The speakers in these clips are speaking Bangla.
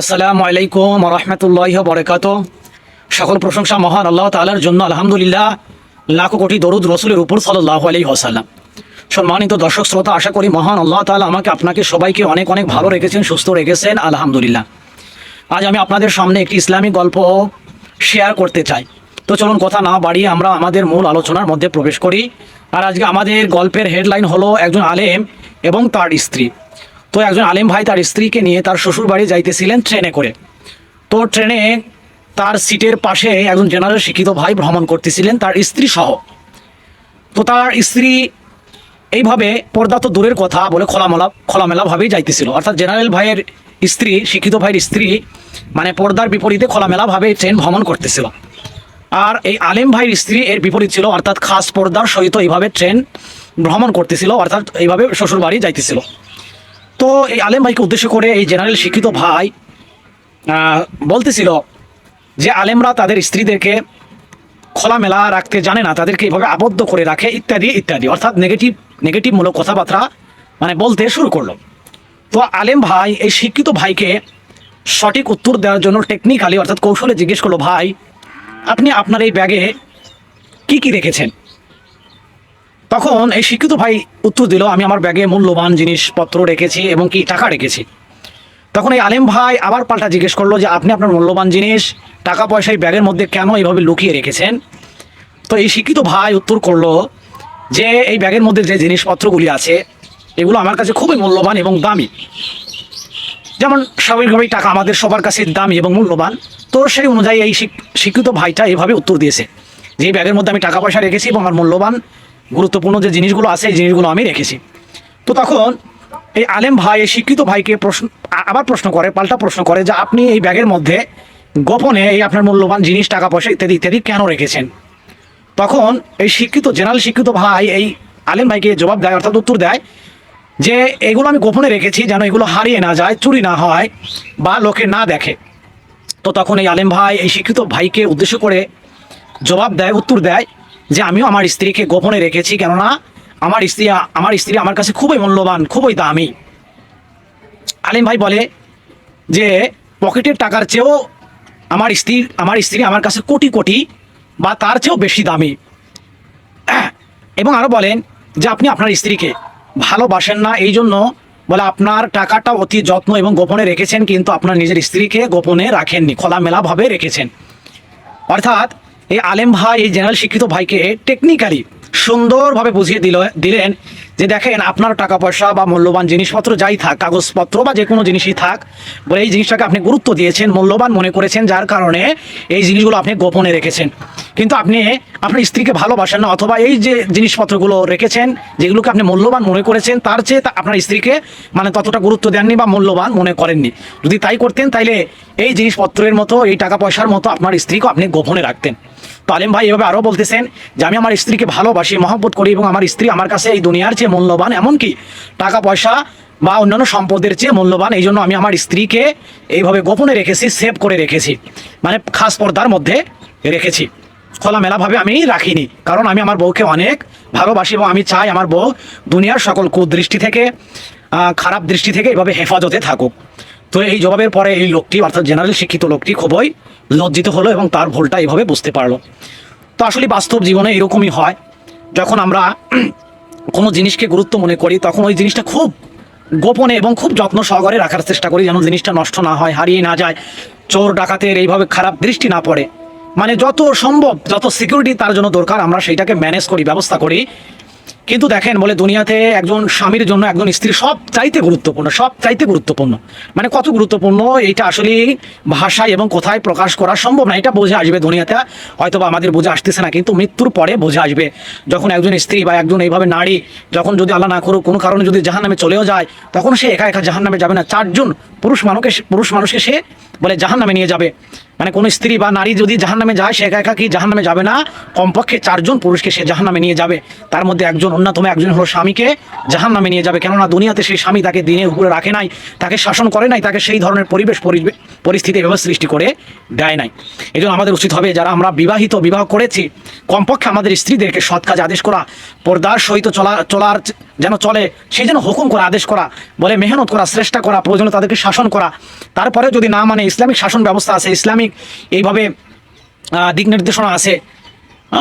আসসালামু আলাইকুম রহমতুল্লাহ বরকাত সকল প্রশংসা মহান আল্লাহ তালার জন্য, আলহামদুলিল্লাহ, লাখো কোটি দরুদ রসুলের উপর সাল্লাহ আলী হাসাল্লাম সম্মানিত দর্শক শ্রোতা, আশা করি মহান আল্লাহ তালা আমাকে, আপনাকে সবাইকে অনেক অনেক ভালো রেখেছেন, সুস্থ রেখেছেন, আলহামদুলিল্লাহ। আজ আমি আপনাদের সামনে একটি ইসলামিক গল্প শেয়ার করতে চাই। তো চলুন কথা না বাড়িয়ে আমরা আমাদের মূল আলোচনার মধ্যে প্রবেশ করি। আর আজকে আমাদের গল্পের হেডলাইন হলো একজন আলেম এবং তার স্ত্রী। তো একজন আলেম ভাই তার স্ত্রীকে নিয়ে তার শ্বশুর বাড়ি যাইতেছিলেন ট্রেনে করে। তো ট্রেনে তার সিটের পাশে একজন জেনারেল শিক্ষিত ভাই ভ্রমণ করতেছিলেন, তার স্ত্রী সহ। তো তার স্ত্রী এইভাবে পর্দা তো দূরের কথা বলে খোলামেলা খোলামেলাভাবেই যাইতেছিল। অর্থাৎ জেনারেল ভাইয়ের স্ত্রী, শিক্ষিত ভাইয়ের স্ত্রী মানে পর্দার বিপরীতে খোলামেলাভাবে ট্রেন ভ্রমণ করতেছিল। আর এই আলেম ভাইয়ের স্ত্রী এর বিপরীত ছিল, অর্থাৎ খাস পর্দার সহিত এইভাবে ট্রেন ভ্রমণ করতেছিল, অর্থাৎ এইভাবে শ্বশুরবাড়ি যাইতেছিল। তো এই আলেম ভাইকে উদ্দেশ্য করে এই জেনারেল শিক্ষিত ভাই বলতেছিল যে আলেমরা তাদের স্ত্রীদেরকে খোলামেলা রাখতে জানে না, তাদেরকে এইভাবে আবদ্ধ করে রাখে, ইত্যাদি ইত্যাদি। অর্থাৎ নেগেটিভ নেগেটিভমূলক কথাবার্তা মানে বলতে শুরু করল। তো আলেম ভাই, এই শিক্ষিত ভাইকে সঠিক উত্তর দেওয়ার জন্য টেকনিক্যালি অর্থাৎ কৌশলে জিজ্ঞেস করল, ভাই, আপনি আপনার এই ব্যাগে কি কি রেখেছেন? তখন এই শিক্ষিত ভাই উত্তর দিল, আমি আমার ব্যাগে মূল্যবান জিনিসপত্র রেখেছি এবং কি টাকা রেখেছি? তখন এই আলেম ভাই আবার পাল্টা জিজ্ঞেস করল যে, আপনি আপনার মূল্যবান জিনিস টাকা পয়সা এই ব্যাগের মধ্যে কেন এইভাবে লুকিয়ে রেখেছেন? তো এই শিক্ষিত ভাই উত্তর করল যে, এই ব্যাগের মধ্যে যে জিনিসপত্রগুলি আছে, এগুলো আমার কাছে খুবই মূল্যবান এবং দামি। যেমন স্বাভাবিকভাবেই টাকা আমাদের সবার কাছে দামি এবং মূল্যবান। তো সেই অনুযায়ী এই শিক- শিক্ষিত ভাইটা এভাবে উত্তর দিয়েছে যে ব্যাগের মধ্যে আমি টাকা পয়সা রেখেছি এবং আমার মূল্যবান গুরুত্বপূর্ণ যে জিনিসগুলো আছে, এই জিনিসগুলো আমি রেখেছি। তো তখন এই আলেম ভাই, এই শিক্ষিত ভাইকে প্রশ্ন আবার প্রশ্ন করে, পাল্টা প্রশ্ন করে যে, আপনি এই ব্যাগের মধ্যে গোপনে এই আপনার মূল্যবান জিনিস, টাকা পয়সা ইত্যাদি ইত্যাদি কেন রেখেছেন? তখন এই শিক্ষিত, জেনারেল শিক্ষিত ভাই এই আলেম ভাইকে জবাব দেয়, অর্থাৎ উত্তর দেয় যে, এগুলো আমি গোপনে রেখেছি যেন এগুলো হারিয়ে না যায়, চুরি না হয় বা লোকে না দেখে। তো তখন এই আলেম ভাই, এই শিক্ষিত ভাইকে উদ্দেশ্য করে জবাব দেয়, উত্তর দেয় যে আমিও আমার স্ত্রীকে গোপনে রেখেছি, কেননা আমার স্ত্রী আমার স্ত্রী আমার কাছে খুবই মূল্যবান, খুবই দামি। আলিম ভাই বলে যে, পকেটের টাকার চেয়েও আমার স্ত্রী আমার স্ত্রী আমার কাছে কোটি কোটি বা তার চেয়েও বেশি দামি। এবং আরও বলেন যে, আপনি আপনার স্ত্রীকে ভালোবাসেন না, এই জন্য বলে আপনার টাকাটা অতি যত্ন এবং গোপনে রেখেছেন, কিন্তু আপনার নিজের স্ত্রীকে গোপনে রাখেননি, খোলামেলাভাবে রেখেছেন। অর্থাৎ এই আলেম ভাই, এই জেনারেল শিক্ষিত ভাইকে টেকনিক্যালি সুন্দরভাবে বুঝিয়ে দিল, দিলেন যে দেখেন, আপনার টাকা পয়সা বা মূল্যবান জিনিসপত্র যাই থাক, কাগজপত্র বা যে কোনো জিনিসই থাক, বলে এই জিনিসটাকে আপনি গুরুত্ব দিয়েছেন, মূল্যবান মনে করেছেন, যার কারণে এই জিনিসগুলো আপনি গোপনে রেখেছেন। কিন্তু আপনি, আপনার স্ত্রীকে ভালোবাসেন না, অথবা এই যে জিনিসপত্রগুলো রেখেছেন, যেগুলোকে আপনি মূল্যবান মনে করেছেন, তার চেয়ে আপনার স্ত্রীকে মানে ততটা গুরুত্ব দেননি বা মূল্যবান মনে করেননি। যদি তাই করতেন, তাইলে এই জিনিসপত্রের মতো, এই টাকা পয়সার মতো আপনার স্ত্রীকে আপনি গোপনে রাখতেন। তো আলিম ভাই এভাবে আরও বলতেছেন যে আমি আমার স্ত্রীকে ভালোবাসি, মহব্বত করি এবং আমার স্ত্রী আমার কাছে এই দুনিয়ার চেয়ে মূল্যবান, এমনকি টাকা, পয়সা বা অন্যান্য সম্পদের চেয়ে মূল্যবান। এই জন্য আমি আমার স্ত্রীকে এইভাবে গোপনে রেখেছি সেভ করে রেখেছি মানে খাস পর্দার মধ্যে রেখেছি। খোলামেলাভাবে আমি রাখিনি, কারণ আমি আমার বউকে অনেক ভালোবাসি এবং আমি চাই আমার বউ দুনিয়ার সকল কুদৃষ্টি থেকে খারাপ দৃষ্টি থেকে এভাবে হেফাজতে থাকুক। তো এই জবাবের পরে এই লোকটি, অর্থাৎ জেনারেল শিক্ষিত লোকটি খুবই লজ্জিত হলো এবং তার ভুলটা এইভাবে বুঝতে পারল। তো আসলে বাস্তব জীবনে এরকমই হয়, যখন আমরা কোনো জিনিসকে গুরুত্ব মনে করি, তখন ওই জিনিসটা খুব গোপনে এবং খুব যত্ন সহকারে রাখার চেষ্টা করি যেন জিনিসটা নষ্ট না হয়, হারিয়ে না যায়, চোর, ডাকাতের এইভাবে খারাপ দৃষ্টি না পড়ে। মানে যত সম্ভব, যত সিকিউরিটি তার জন্য দরকার, আমরা সেইটাকে ম্যানেজ করি, ব্যবস্থা করি। কিন্তু দেখেন বলে দুনিয়াতে একজন স্বামীর জন্য একজন স্ত্রী সব চাইতে গুরুত্বপূর্ণ, সব চাইতে গুরুত্বপূর্ণ। মানে কত গুরুত্বপূর্ণ এটা আসলে ভাষায় এবং কোথায় প্রকাশ করা সম্ভব না, এটা বোঝা আসবে দুনিয়াতে। হয়তো বা আমাদের বোঝা আসতেছে না, কিন্তু মৃত্যুর পরে বোঝা আসবে। যখন একজন স্ত্রী বা একজন এইভাবে নারী, যখন যদি আল্লাহ না করুক, কোনো কারণে যদি জাহান নামে চলেও যায়, তখন সে একা একা জাহান নামে যাবে না। চারজন পুরুষ মানুষকে পুরুষ মানুষকে সে বলে জাহান নামে নিয়ে যাবে। মানে কোনো স্ত্রী বা নারী যদি জাহান নামে যায়, সে একা কি জাহান্নামে যাবে না? কমপক্ষে চারজন পুরুষকে সে জাহান নামে নিয়ে যাবে। তার মধ্যে একজন অন্যতম, একজন হলো স্বামীকে জাহান নামে নিয়ে যাবে। কেননা দুনিয়াতে সেই স্বামী তাকে দিনের উপরে রাখে নাই, তাকে শাসন করে নাই, তাকে সেই ধরনের পরিবেশ পরিবে- পরিস্থিতি এভাবে সৃষ্টি করে দেয় নাই। এই আমাদের উচিত হবে যারা আমরা বিবাহিত, বিবাহ করেছি, কমপক্ষে আমাদের স্ত্রীদেরকে সৎ কাজ আদেশ করা, পর্দার সহিত চলা, চলার যেন চলে সেই যেন হুকুম করা, আদেশ করা, বলে মেহনত করা চেষ্টা করা, প্রয়োজনে তাদেরকে শাসন করা। তারপরে যদি না মানে ইসলামিক শাসন ব্যবস্থা আছে, ইসলামিক এইভাবে দিক নির্দেশনা আছে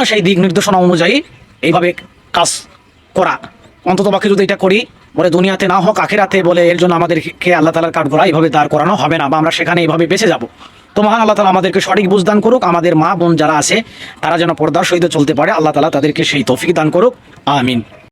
সেই দিক নির্দেশনা অনুযায়ী এইভাবে কাজ করা। অন্তত বাকি যদি এটা করি বলে দুনিয়াতে না হোক আখেরাতে বলে এর জন্য আমাদেরকে আল্লাহ তালার কাঠ করা এইভাবে দাঁড় করানো হবে না বা আমরা সেখানে এইভাবে বেঁচে যাব। তো মহান আল্লাহ তালা আমাদেরকে সঠিক বুঝদান করুক, আমাদের মা বোন যারা আছে, তারা যেন পর্দার সহিত চলতে পারে, আল্লাহ তালা তাদেরকে সেই তৌফিক দান করুক। আমিন।